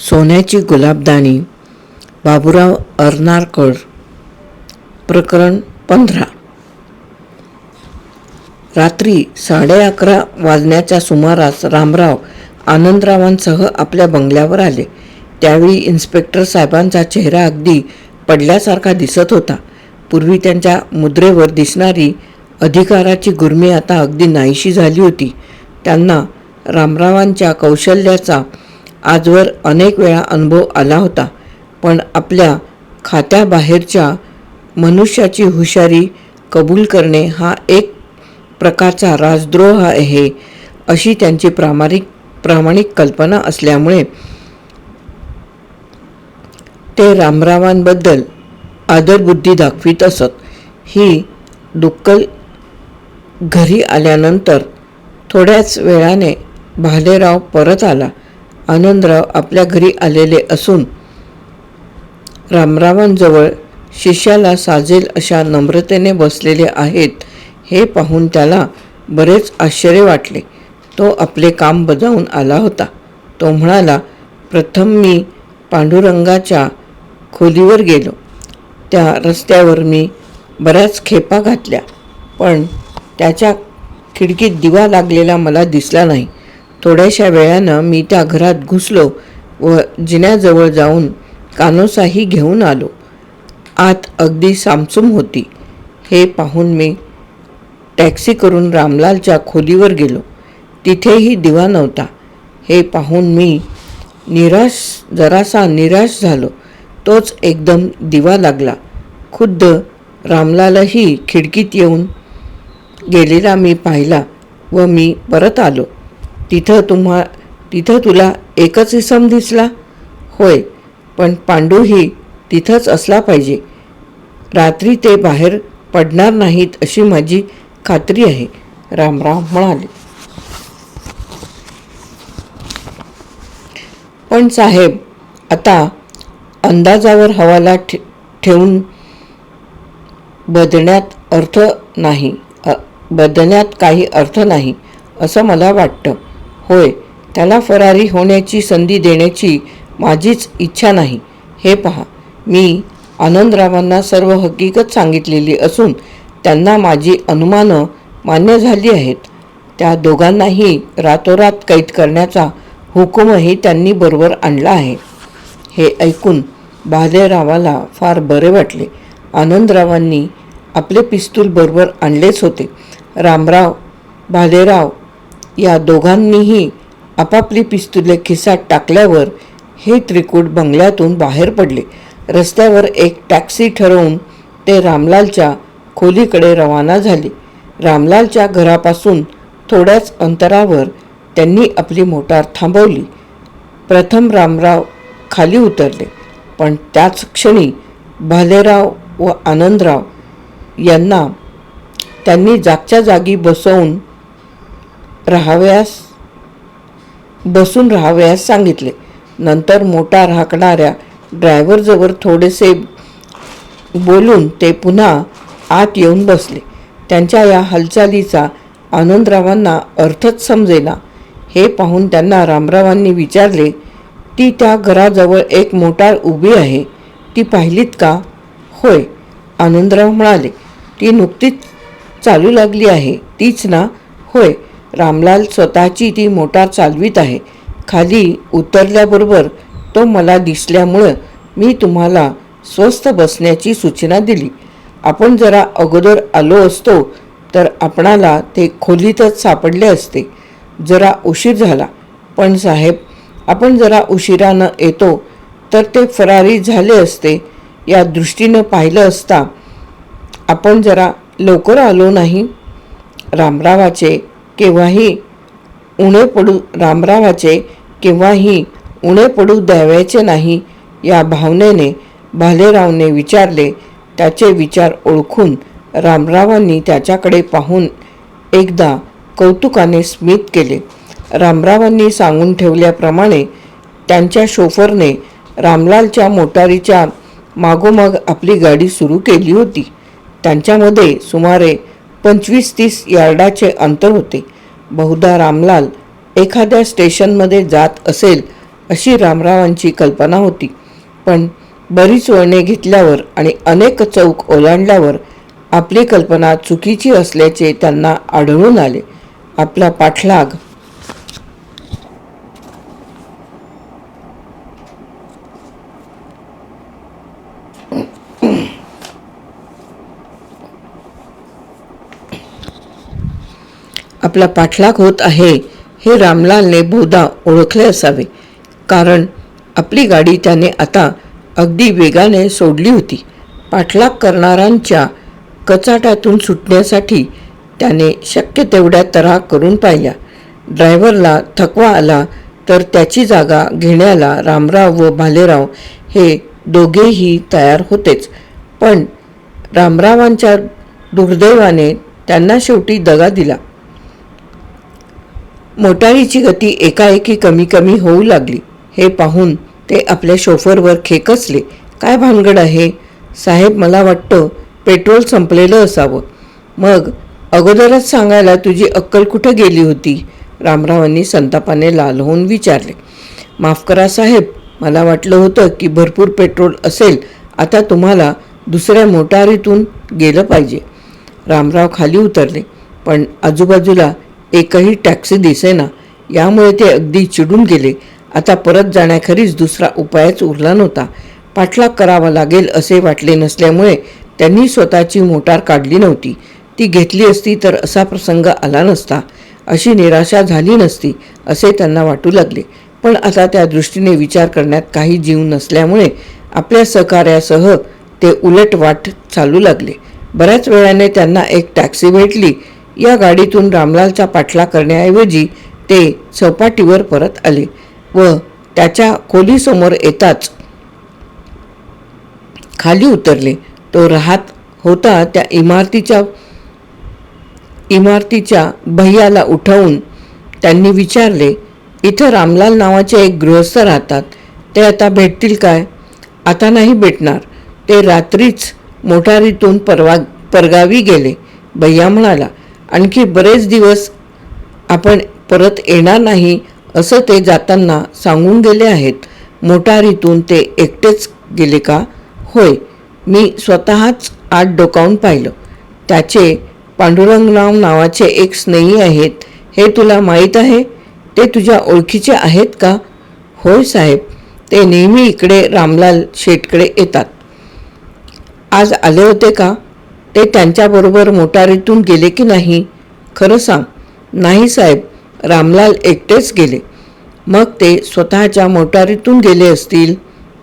सोन्याची गुलाबदाणी बाबुराव अर्नारकर प्रकरण पंधरा. रात्री साडे अकरा वाजण्याच्या सुमारास रामराव आनंदरावांसह आपल्या बंगल्यावर आले. त्यावेळी इन्स्पेक्टर साहेबांचा चेहरा अगदी पडल्यासारखा दिसत होता. पूर्वी त्यांच्या मुद्रेवर दिसणारी अधिकाराची गुर्मी आता अगदी नाहीशी झाली होती. त्यांना रामरावांच्या कौशल्याचा आजवर अनेक वेळा अनुभव आला होता. पण आपल्या खात्याबाहेरच्या मनुष्याची हुशारी कबूल करणे हा एक प्रकारचा राजद्रोह आहे अशी त्यांची प्रामाणिक प्रामाणिक कल्पना असल्यामुळे ते रामरावांबद्दल आदरबुद्धी दाखवित असत. ही दुक्कल घरी आल्यानंतर थोड्याच वेळाने भालेराव परत आला. आनंदराव आपल्या घरी आलेले असून रामरावांजवळ शिष्याला साजेल अशा नम्रतेने बसलेले आहेत हे पाहून त्याला बरेच आश्चर्य वाटले. तो आपले काम बजावून आला होता. तो म्हणाला प्रथम मी पांडुरंगाच्या खोलीवर गेलो. त्या रस्त्यावर मी बऱ्याच खेपा घातल्या पण त्याच्या खिडकीत दिवा लागलेला मला दिसला नाही. थोड्याशा वेळानं मी त्या घरात घुसलो व जिन्याजवळ जाऊन कानोसाही घेऊन आलो. आत अगदी सामसूम होती. हे पाहून मी टॅक्सी करून रामलालच्या खोलीवर गेलो. तिथेही दिवा नव्हता. हे पाहून मी निराश जरासा निराश झालो. तोच एकदम दिवा लागला. खुद्द रामलालही खिडकीत येऊन गेलेला मी पाहिला व मी परत आलो. तिथं तुम्हा तिथं तुला एकच इसम दिसला? होय पण पांडूही तिथंच असला पाहिजे. रात्री ते बाहेर पडणार नाहीत अशी माझी खात्री आहे रामराव म्हणाले. पण साहेब आता अंदाजावर हवाला ठे ठेवून बदण्यात अर्थ नाही बदण्यात काही अर्थ नाही असं मला वाटतं. होय त्याला फरारी होण्याची संधी देण्याची माझीच इच्छा नाही. हे पहा मी आनंदरावांना सर्व हकीकत सांगितलेली असून त्यांना माझी अनुमानं मान्य झाली आहेत. त्या दोघांनाही रातोरात कैद करण्याचा हुकूमही त्यांनी बरोबर आणला आहे. हे ऐकून भालेरावाला फार बरे वाटले. आनंदरावांनी आपले पिस्तूल बरोबर आणलेच होते. रामराव भालेराव या दोघांनीही आपापली पिस्तुले खिसात टाकल्यावर हे त्रिकूट बंगल्यातून बाहेर पडले. रस्त्यावर एक टॅक्सी ठरवून ते रामलालच्या खोलीकडे रवाना झाले. रामलालच्या घरापासून थोड्याच अंतरावर त्यांनी आपली मोटार थांबवली. प्रथम रामराव खाली उतरले पण त्याच क्षणी भालेराव व आनंदराव यांना त्यांनी जागच्या जागी बसवून राहाव्यास बसून राहावयास सांगितले. नंतर मोटार हाकणाऱ्या ड्रायव्हरजवळ थोडेसे बोलून ते पुन्हा आत येऊन बसले. त्यांच्या या हालचालीचा आनंदरावांना अर्थच समजेना. हे पाहून त्यांना रामरावांनी विचारले ती त्या घराजवळ एक मोटार उभी आहे. ती पाहिलीत का? होय आनंदराव म्हणाले. ती नुकतीच चालू लागली आहे. तीच ना? होय रामलाल स्वतःची ती मोटार चालवीत आहे. खाली उतरल्याबरोबर तो मला दिसल्यामुळं मी तुम्हाला स्वस्त बसण्याची सूचना दिली. आपण जरा अगोदर आलो असतो तर आपणाला ते खोलीतच सापडले असते. जरा उशीर झाला. पण साहेब आपण जरा उशिरानं येतो तर ते फरारी झाले असते. या दृष्टीनं पाहिलं असता आपण जरा लवकर आलो नाही. रामरावाचे केव्हाही उणे पडू रामरावाचे केव्हाही उणे पडू द्यावायचे नाही या भावनेने भालेरावने विचारले. त्याचे विचार ओळखून रामरावांनी त्याच्याकडे पाहून एकदा कौतुकाने स्मित केले. रामरावांनी सांगून ठेवल्याप्रमाणे त्यांच्या शोफरने रामलालच्या मोटारीच्या मागोमाग आपली गाडी सुरू केली होती. त्यांच्यामध्ये सुमारे पंचवीस तीस यार्डाचे अंतर होते. बहुधा रामलाल एखाद्या स्टेशनमध्ये जात असेल अशी रामरावांची कल्पना होती. पण बरीच वळणे घेतल्यावर आणि अनेक चौक ओलांडल्यावर आपली कल्पना चुकीची असल्याचे त्यांना आढळून आले. आपला पाठलाग आपला पाठलाग होत आहे हे रामलालने बहुधा ओळखले असावे. कारण आपली गाडी त्याने आता अगदी वेगाने सोडली होती. पाठलाग करणाऱ्यांच्या कचाट्यातून सुटण्यासाठी त्याने शक्य तेवढ्या तऱ्हा करून पाहिल्या. ड्रायव्हरला थकवा आला तर त्याची जागा घेण्याला रामराव व भालेराव हे दोघेही तयार होतेच. पण रामरावांच्या दुर्दैवाने त्यांना शेवटी दगा दिला. मोटारीची गती एकाएकी कमी कमी होऊ लागली. हे पाहून ते आपल्या शोफरवर खेकसले. काय भानगड आहे? साहेब मला वाटतं पेट्रोल संपलेलं असावं. मग अगोदरच सांगायला तुझी अक्कल कुठं गेली होती? रामरावांनी संतापाने लाल होऊन विचारले. माफ करा साहेब मला वाटलं होतं की भरपूर पेट्रोल असेल. आता तुम्हाला दुसऱ्या मोटारीतून गेलं पाहिजे. रामराव खाली उतरले. पण आजूबाजूला एकही टॅक्सी दिसेना. यामुळे ते अगदी चिडून गेले. आता परत जाण्याखरीच दुसरा उपायच उरला नव्हता. पाठलाग करावा लागेल असे वाटले नसल्यामुळे त्यांनी स्वतःची मोटार काढली नव्हती. ती घेतली असती तर असा प्रसंग आला नसता. अशी निराशा झाली नसती असे त्यांना वाटू लागले. पण आता त्या दृष्टीने विचार करण्यात काही जीव नसल्यामुळे आपल्या सहकार्यासह ते उलट वाट चालू लागले. बऱ्याच वेळाने त्यांना एक टॅक्सी भेटली. या गाडीतून रामलालचा पाठला करण्याऐवजी ते चौपाटीवर परत आले व त्याच्या खोलीसमोर येताच खाली उतरले. तो राहत होता त्या इमारतीच्या इमारतीच्या भैयाला उठवून त्यांनी विचारले इथं रामलाल नावाचे एक गृहस्थ राहतात. ते आता भेटतील काय? आता नाही भेटणार. ते रात्रीच मोटारीतून परवा परगावी गेले. भैया म्हणाला आणखी बरेच दिवस आपण परत येणार नाही असं ते जाताना सांगून गेले आहेत. मोटारीतून ते एकटेच गेले का? होय मी स्वतःच आत डोकावून पाहिलं. त्याचे पांडुरंगराव नावाचे एक स्नेही आहेत. हे तुला माहीत आहे? ते तुझ्या ओळखीचे आहेत का? होय साहेब ते नेहमी इकडे रामलाल शेटकडे येतात. आज आले होते का? ते त्यांच्याबरोबर मोटारीतून गेले की नाही? खरं सांग. नाही साहेब रामलाल एकटेच गेले. मग ते स्वतःच्या मोटारीतून गेले असतील?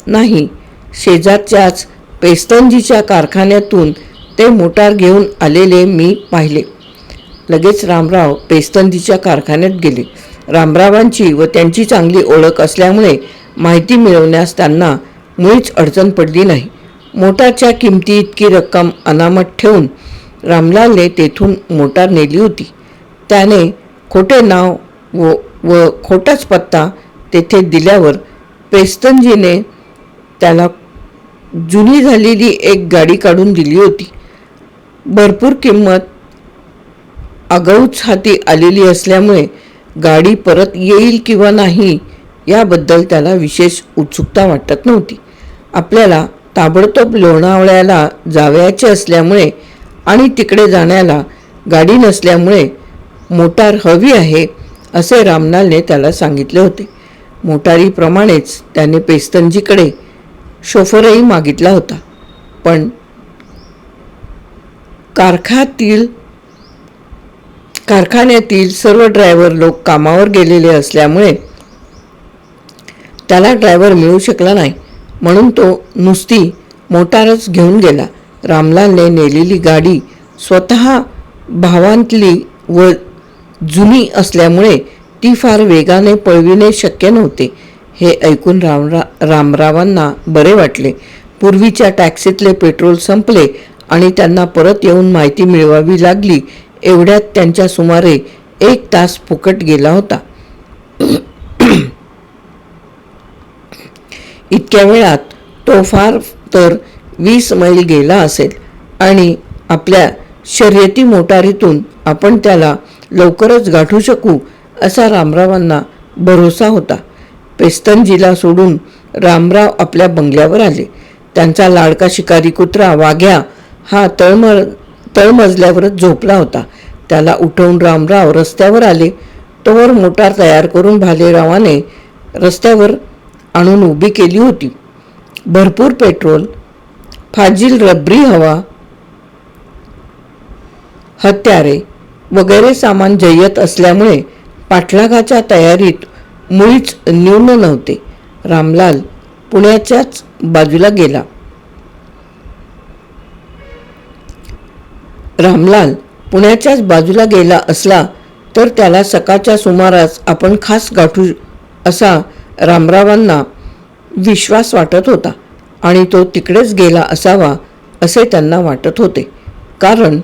नाही. शेजारच्याच पेस्तनजीच्या कारखान्यातून ते मोटार घेऊन आलेले मी पाहिले. लगेच रामराव पेस्तनजीच्या कारखान्यात गेले. रामरावांची व त्यांची चांगली ओळख असल्यामुळे माहिती मिळवण्यास त्यांना मुळीच अडचण पडली नाही. मोटारच्या किमती इतकी रक्कम अनामत ठेवून रामलालने तेथून मोटार नेली होती. त्याने खोटे नाव व व खोटाच पत्ता तेथे दिल्यावर पेस्तनजीने त्याला जुनी झालेली एक गाडी काढून दिली होती. भरपूर किंमत आगाऊच हाती आलेली असल्यामुळे गाडी परत येईल किंवा नाही याबद्दल त्याला विशेष उत्सुकता वाटत नव्हती. आपल्याला ताबडतोब लोणावळ्याला जावयाचे असल्यामुळे आणि तिकडे जाण्याला गाडी नसल्यामुळे मोटार हवी आहे असे रामलालने त्याला सांगितले होते. मोटारीप्रमाणेच त्याने पेस्तनजीकडे शोफरही मागितला होता. पण कारखातील कारखान्यातील सर्व ड्रायव्हर लोक कामावर गेलेले असल्यामुळे त्याला ड्रायव्हर मिळू शकला नाही. म्हणून तो नुसती मोटारच घेऊन गेला. रामलालने नेलेली गाडी स्वतः भावांतली व जुनी असल्यामुळे ती फार वेगाने पळविणे शक्य नव्हते. हे ऐकून रामरा रामरावांना बरे वाटले. पूर्वीच्या टॅक्सीतले पेट्रोल संपले आणि त्यांना परत येऊन माहिती मिळवावी लागली एवढ्यात त्यांच्या सुमारे एक तास फुकट गेला होता. इतक्या वेळात तो फार तर वीस मैल गेला असेल आणि आपल्या शर्यती मोटारीतून आपण त्याला लवकरच गाठू शकू असा रामरावांना भरोसा होता. पेस्तनजीला सोडून रामराव आपल्या बंगल्यावर आले. त्यांचा लाडका शिकारी कुत्रा वाघ्या हा तळमळ तळमजल्यावरच झोपला होता. त्याला उठवून रामराव रस्त्यावर आले. तोवर मोटार तयार करून भालेरावाने रस्त्यावर आणून उभी केली होती. भरपूर पेट्रोल फाजील रबरी हवा हत्यारे वगैरे सामान जय्यत असल्यामुळे पाठलागाच्या तयारीत मुळीच न्यून नव्हते. रामलाल पुण्याच्याच बाजूला गेला. रामलाल पुण्याच्याच बाजूला गेला असला तर त्याला सकाळच्या सुमारास आपण खास गाठू असा रामरावांना विश्वास वाटत होता आणि तो तिकडेच गेला असावा असे त्यांना वाटत होते. कारण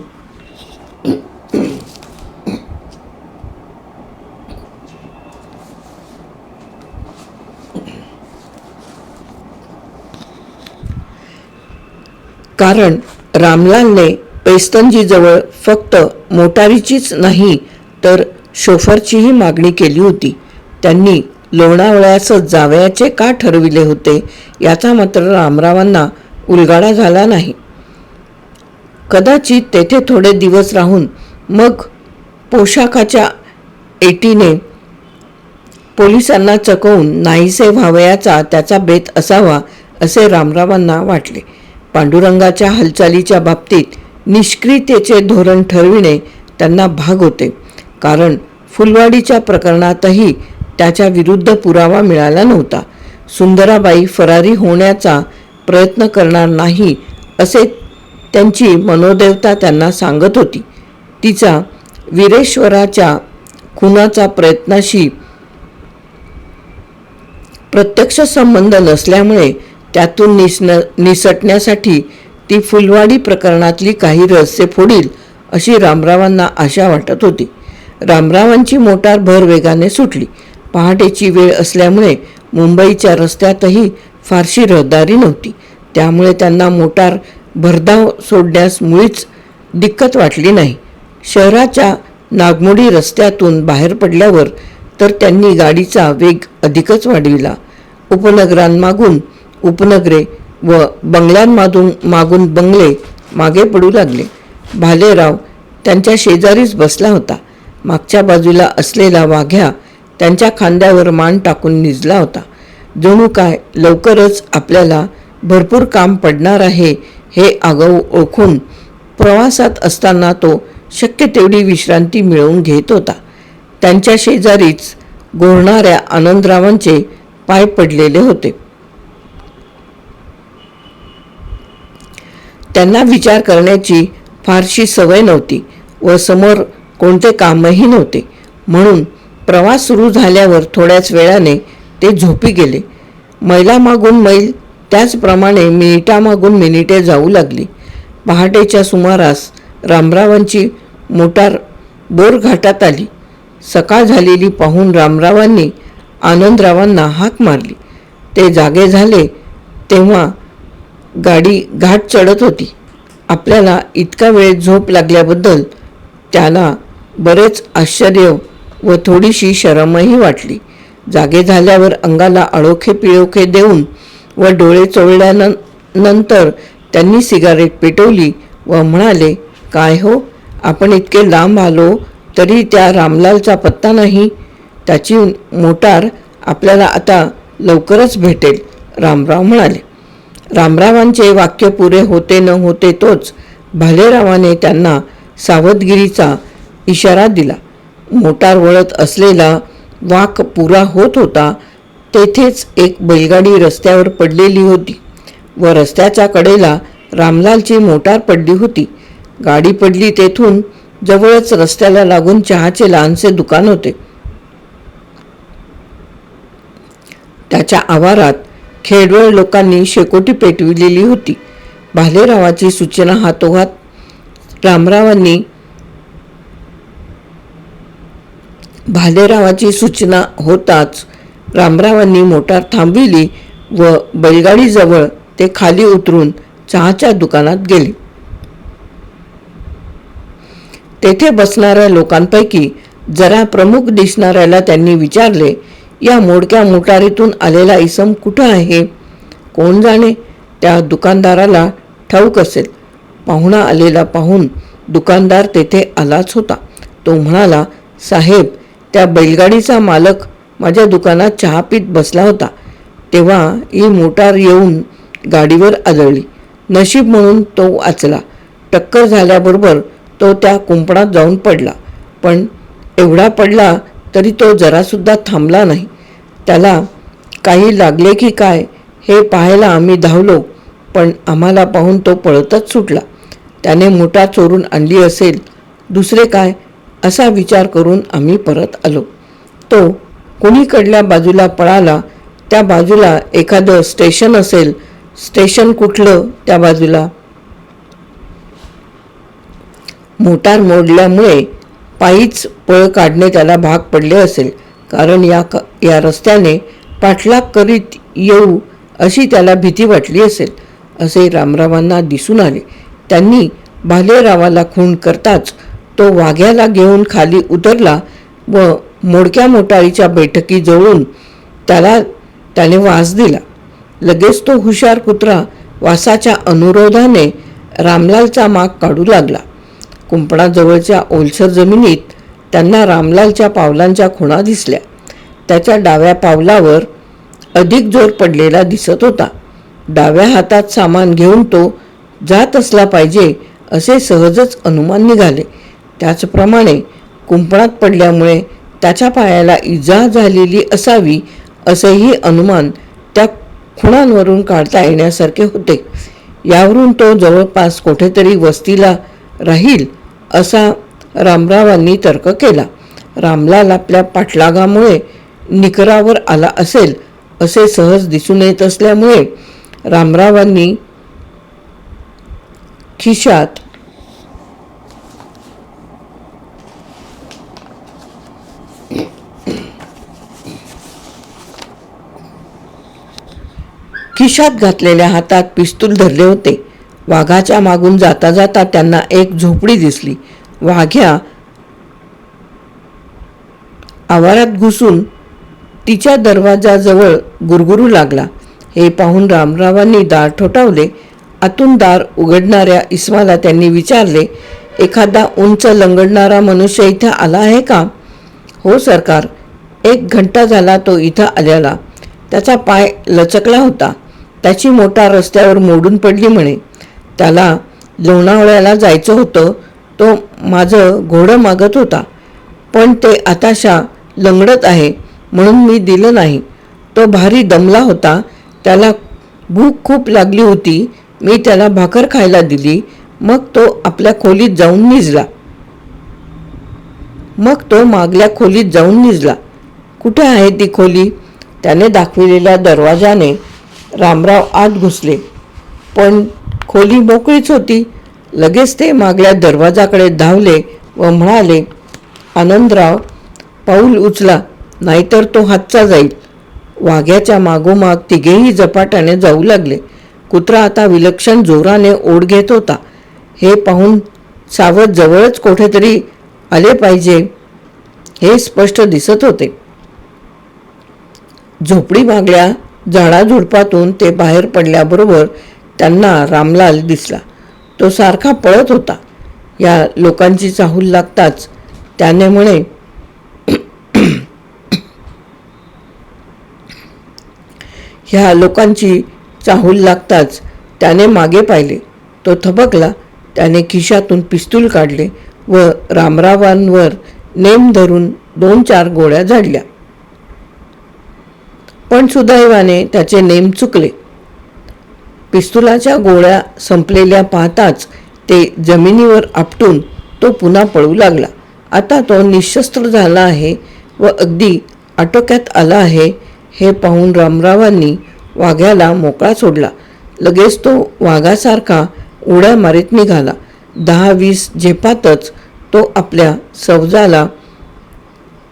कारण रामलालने पेस्तनजीजवळ फक्त मोटारीचीच नाही तर शोफरचीही मागणी केली होती. त्यांनी लोणावळ्यासच जावयाचे का ठरविले होते? याचा मात्र रामरावांना उलगाडा झाला नाही. कदाचित तेथे थोडे दिवस राहून मग पोशाखाच्या एटीने पोलिसांना चकवून नाहीसे व्हावयाचा त्याचा बेत असावा असे रामरावांना वाटले. पांडुरंगाच्या हालचालीच्या बाबतीत निष्क्रियतेचे धोरण ठरविणे त्यांना भाग होते. कारण फुलवाडीच्या प्रकरणातही त्याच्या विरुद्ध पुरावा मिळाला नव्हता. सुंदराबाई फरारी होण्याचा प्रयत्न करणार नाही असे त्यांची मनोदेवता त्यांना सांगत होती. तिचा वीरेश्वराच्या खुनाचा प्रयत्नाशी प्रत्यक्ष संबंध नसल्यामुळे त्यातून निसन निसटण्यासाठी ती फुलवाडी प्रकरणातली काही रहस्य फोडील अशी रामरावांना आशा वाटत होती. रामरावांची मोटार भर वेगाने सुटली. पहाटेची वेळ असल्यामुळे मुंबईच्या रस्त्यातही फारशी रहदारी नव्हती. त्यामुळे त्यांना मोटार भरधाव सोडण्यास मुळीच दिक्कत वाटली नाही. शहराच्या नागमोडी रस्त्यातून बाहेर पडल्यावर तर त्यांनी गाडीचा वेग अधिकच वाढविला. उपनगरांमागून उपनगरे व बंगल्यांमागून मागून बंगले मागे पडू लागले. भालेराव त्यांच्या शेजारीच बसला होता. मागच्या बाजूला असलेला वाघ्या त्यांच्या खांद्यावर मान टाकून निजला होता. जणू काय लवकरच आपल्याला भरपूर काम पडणार आहे हे आगाऊ ओळखून प्रवासात असताना तो शक्य तेवढी विश्रांती मिळवून घेत होता. त्यांच्या शेजारीच गोरणाऱ्या आनंदरावांचे पाय पडलेले होते. त्यांना विचार करण्याची फारशी सवय नव्हती व समोर कोणते कामही नव्हते. म्हणून प्रवास सुरू झाल्यावर थोड्याच वेळाने ते झोपी गेले. मैलामागून मैल त्याचप्रमाणे मिनिटामागून मिनिटे जाऊ लागली. पहाटेच्या सुमारास रामरावांची मोटार बोरघाटात आली. सकाळ झालेली पाहून रामरावांनी आनंदरावांना हाक मारली. ते जागे झाले तेव्हा गाडी घाट चढत होती. आपल्याला इतका वेळ झोप लागल्याबद्दल त्याला बरेच आश्चर्य व थोडीशी शरमही वाटली. जागे झाल्यावर अंगाला अळोखे पिळोखे देऊन व डोळे चोळल्यानं नंतर त्यांनी सिगारेट पेटवली व म्हणाले काय हो? आपण इतके लांब आलो तरी त्या रामलालचा पत्ता नाही? त्याची मोटार आपल्याला आता लवकरच भेटेल रामराव म्हणाले. रामरावांचे वाक्य पुरे होते न होते तोच भालेरावाने त्यांना सावधगिरीचा इशारा दिला. मोटार वळत असलेला वाक पुरा होत होता तेथेच एक बैलगाडी रस्त्यावर पडलेली होती व रस्त्याच्या कडेला रामलालची मोटार पडली होती. गाडी पडली तेथून जवळच रस्त्याला लागून चहाचे लहानसे दुकान होते. त्याच्या आवारात खेडवळ लोकांनी शेकोटी पेटविलेली होती. भालेरावाची सूचना हातोहात रामरावांनी भालेरावाची सूचना होताच रामरावांनी मोटार थांबविली व बैलगाडीजवळ ते खाली उतरून चहाच्या दुकानात गेले. तेथे बसणाऱ्या लोकांपैकी जरा प्रमुख दिसणाऱ्याला त्यांनी विचारले या मोडक्या मोटारीतून आलेला इसम कुठं आहे? कोण जाणे? त्या दुकानदाराला ठाऊक असेल. पाहुणा आलेला पाहून दुकानदार तेथे आलाच होता. तो म्हणाला साहेब त्या बैलगाडीचा मालक माझ्या दुकानात चहा पीत बसला होता. तेव्हा ही मोटार येऊन गाडीवर आदळली. नशीब म्हणून तो वाचला. टक्कर झाल्याबरोबर तो त्या कुंपणात जाऊन पडला. पण एवढा पडला तरी तो जरासुद्धा थांबला नाही. त्याला काही लागले की काय हे पाहायला आम्ही धावलो पण आम्हाला पाहून तो पळतच सुटला. त्याने मोटार चोरून आणली असेल. दुसरे काय? असा विचार करून आम्ही परत आलो. तो कुणीकडल्या बाजूला पळाला त्या बाजूला एखादं स्टेशन असेल स्टेशन कुठलं त्या बाजूला? मोटार मोडल्यामुळे पायीच पळ काढणे त्याला भाग पडले असेल कारण या क या रस्त्याने पाठलाग करीत येऊ अशी त्याला भीती वाटली असेल असे रामरावांना दिसून आले. त्यांनी भालेरावाला खून करताच तो वाघ्याला घेऊन खाली उतरला व मोडक्या मोटारीच्या बैठकीजवळून त्याला त्याने वास दिला. लगेच तो हुशार कुत्रा वासाच्या अनुरोधाने रामलालचा माग काढू लागला. कुंपणाजवळच्या ओलसर जमिनीत त्यांना रामलालच्या पावलांच्या खुणा दिसल्या. त्याच्या डाव्या पावलावर अधिक जोर पडलेला दिसत होता. डाव्या हातात सामान घेऊन तो जात असला पाहिजे असे सहजच अनुमान निघाले. त्याचप्रमाणे कुंपणात पडल्यामुळे त्याच्या पायाला इजा झालेली असावी असेही अनुमान त्या खुणांवरून काढता येण्यासारखे होते. यावरून तो जवळपास कुठेतरी वस्तीला राहील असा रामरावांनी तर्क केला. रामलाल आपल्या पाठलागामुळे निकरावर आला असेल असे सहज दिसून येत असल्यामुळे रामरावांनी खिशात खिशात घातलेल्या हातात पिस्तूल धरले होते. वाघाच्या मागून जाता जाता त्यांना एक झोपडी दिसली. वाघ्या आवारात घुसून तिच्या दरवाजाजवळ गुरगुरू लागला. हे पाहून रामरावांनी दार ठोठावले. आतून दार उघडणाऱ्या इस्माला त्यांनी विचारले एखादा उंच लंगडणारा मनुष्य इथं आला आहे का? हो सरकार. एक घंटा झाला तो इथं आलेला. त्याचा पाय लचकला होता. त्याची मोटार रस्त्यावर मोडून पडली म्हणे. त्याला लोणावळ्याला जायचं होतं. तो माझं घोडं मागत होता. पण ते आताशा लंगडत आहे म्हणून मी दिलं नाही. तो भारी दमला होता. त्याला भूक खूप लागली होती. मी त्याला भाकर खायला दिली. मग तो आपल्या खोलीत जाऊन निजला. मग तो मागल्या खोलीत जाऊन निजला. कुठे आहे ती खोली? त्याने दाखविलेल्या दरवाजाने रामराव आत घुसले. पण खोली मोकळीच होती. लगेच ते मागल्या दरवाजाकडे धावले व म्हणाले आनंदराव पाऊल उचला नाहीतर तो हातचा जाईल. वाघ्याच्या मागोमाग तिघेही झपाट्याने जाऊ लागले. कुत्रा आता विलक्षण जोराने ओढ घेत होता. हे पाहून सावध जवळच कुठेतरी आले पाहिजे हे स्पष्ट दिसत होते. झोपडी मागल्या झाडाझुडपातून ते बाहेर पडल्याबरोबर त्यांना रामलाल दिसला. तो सारखा पळत होता. या लोकांची चाहूल लागताच त्याने म्हणे ह्या लोकांची चाहूल लागताच त्याने मागे पाहिले. तो थबकला. त्याने खिशातून पिस्तूल काढले व रामरावांवर नेम धरून दोन चार गोळ्या झाडल्या. पण सुदैवाने त्याचे नेम चुकले. पिस्तुलाच्या गोळ्या संपलेल्या पाहताच ते जमिनीवर आपटून तो पुन्हा पळू लागला. आता तो निशस्त्र झाला आहे व अगदी आटोक्यात आला आहे हे पाहून रामरावांनी वाघ्याला मोकळा सोडला. लगेच तो वाघासारखा उड्या मारीत निघाला. दहा वीस झेपातच तो आपल्या सवजाला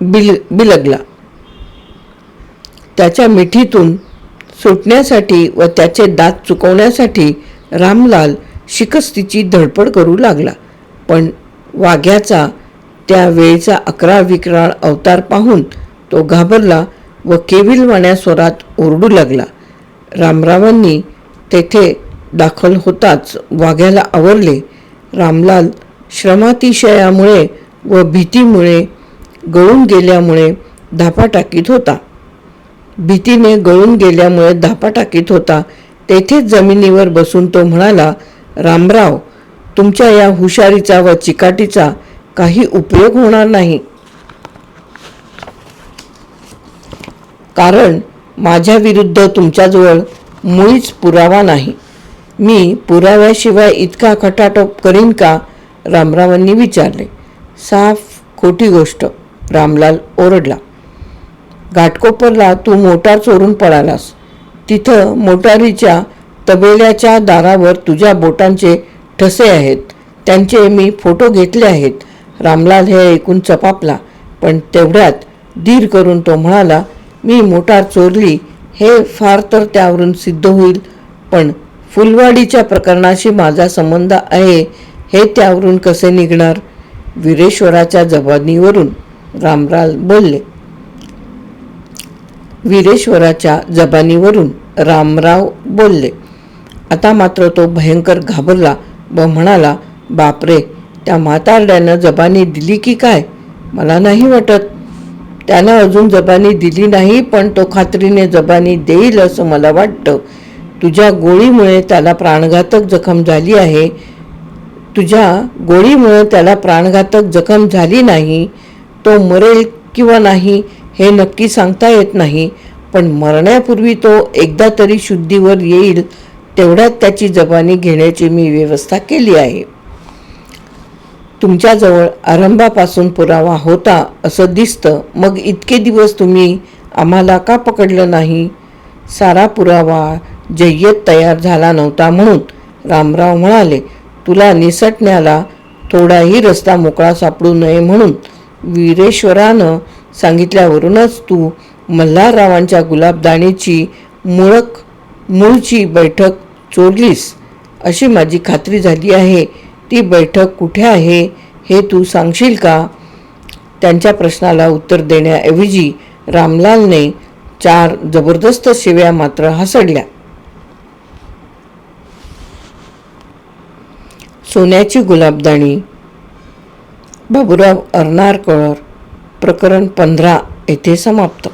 बिल बिलगला. त्याच्या मिठीतून सुटण्यासाठी व त्याचे दात चुकवण्यासाठी रामलाल शिकस्तीची धडपड करू लागला. पण वाघ्याचा त्या वेळचा अकरा विक्राळ अवतार पाहून तो घाबरला व केविलवाण्या स्वरात ओरडू लागला. रामरावांनी तेथे दाखल होताच वाघ्याला आवरले. रामलाल श्रमातिशयामुळे व भीतीमुळे गळून गेल्यामुळे धापा टाकीत होता. भीतीने गळून गेल्यामुळे धापा टाकीत होता. तेथेच जमिनीवर बसून तो म्हणाला रामराव तुमच्या या हुशारीचा व चिकाटीचा काही उपयोग होणार नाही. कारण माझ्या विरुद्ध तुमच्याजवळ मुळीच पुरावा नाही. मी पुराव्याशिवाय इतका खटाटोप करीन का? रामरावांनी विचारले. साफ खोटी गोष्ट. रामलाल ओरडला. घाटकोपरला तू मोटार चोरून पळालास. तिथं मोटारीच्या तबेल्याच्या दारावर तुझ्या बोटांचे ठसे आहेत. त्यांचे मी फोटो घेतले आहेत. रामलाल हे ऐकून चपापला पण तेवढ्यात धीर करून तो म्हणाला मी मोटार चोरली हे फार तर त्यावरून सिद्ध होईल पण फुलवाडीच्या प्रकरणाशी माझा संबंध आहे हे त्यावरून कसे निघणार? वीरेश्वराच्या जबानीवरून रामलाल बोलले वीरेश्वराच्या जबानीवरून रामराव बोलले आता मात्र तो भयंकर घाबरला व म्हणाला बापरे त्या म्हातारड्यानं जबानी दिली की काय? मला नाही वाटत. त्यानं अजून जबानी दिली नाही पण तो खात्रीने जबानी देईल असं मला वाटतं. तुझ्या गोळीमुळे त्याला प्राणघातक जखम झाली आहे. तुझ्या गोळीमुळे त्याला प्राणघातक जखम झाली नाही. तो मरेल किंवा नाही हे नक्की सांगता येत नाही पण मरण्यापूर्वी तो एकदा तरी शुद्धीवर येईल तेवढ्यात त्याची जबानी घेण्याची मी व्यवस्था केली आहे. तुमच्याजवळ आरंभापासून पुरावा होता असं दिसतं मग इतके दिवस तुम्ही आम्हाला का पकडलं नाही? सारा पुरावा जय्यत तयार झाला नव्हता म्हणून रामराव म्हणाले तुला निसटण्याला थोडाही रस्ता मोकळा सापडू नये म्हणून वीरेश्वरानं सांगितल्यावरूनच तू मल्हाररावांच्या गुलाबदाणीची मुळक मूळची बैठक चोरलीस. अशी माझी खात्री झाली आहे. ती बैठक कुठे आहे हे तू सांगशील का? त्यांच्या प्रश्नाला उत्तर देण्याऐवजी रामलालने चार जबरदस्त शिव्या मात्र हसडल्या. सोन्याची गुलाबदाणी बाबुराव अर्नारकर प्रकरण पंधरा येथे समाप्त.